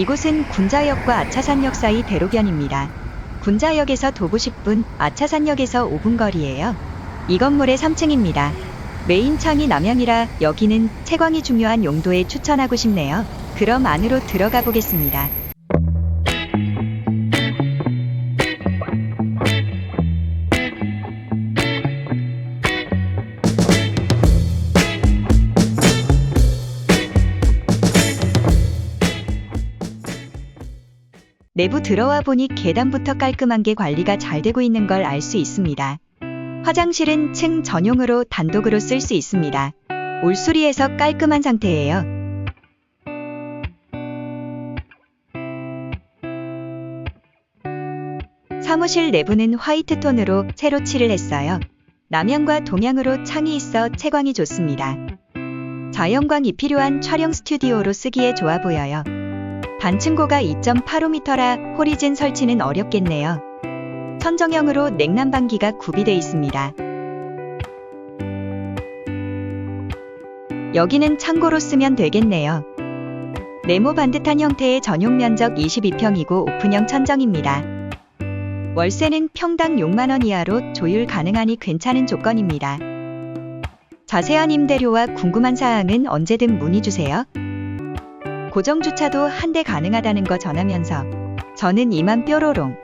이곳은 군자역과 아차산역 사이 대로변입니다. 군자역에서 도보 10분, 아차산역에서 5분 거리예요. 이 건물의 3층입니다. 메인 창이 남향이라 여기는 채광이 중요한 용도에 추천하고 싶네요. 그럼 안으로 들어가 보겠습니다. 내부 들어와 보니 계단부터 깔끔한 게 관리가 잘 되고 있는 걸 알 수 있습니다. 화장실은 층 전용으로 단독으로 쓸 수 있습니다. 올수리에서 깔끔한 상태예요. 사무실 내부는 화이트 톤으로 새로 칠을 했어요. 남향과 동향으로 창이 있어 채광이 좋습니다. 자연광이 필요한 촬영 스튜디오로 쓰기에 좋아 보여요. 반층고가 2.85m라 호리즌 설치는 어렵겠네요. 천정형으로 냉난방기가 구비돼 있습니다. 여기는 창고로 쓰면 되겠네요. 네모 반듯한 형태의 전용 면적 22평이고 오픈형 천정입니다. 월세는 평당 6만원 이하로 조율 가능하니 괜찮은 조건입니다. 자세한 임대료와 궁금한 사항은 언제든 문의 주세요. 고정주차도 한 대 가능하다는 거 전하면서 저는 이만 뾰로롱.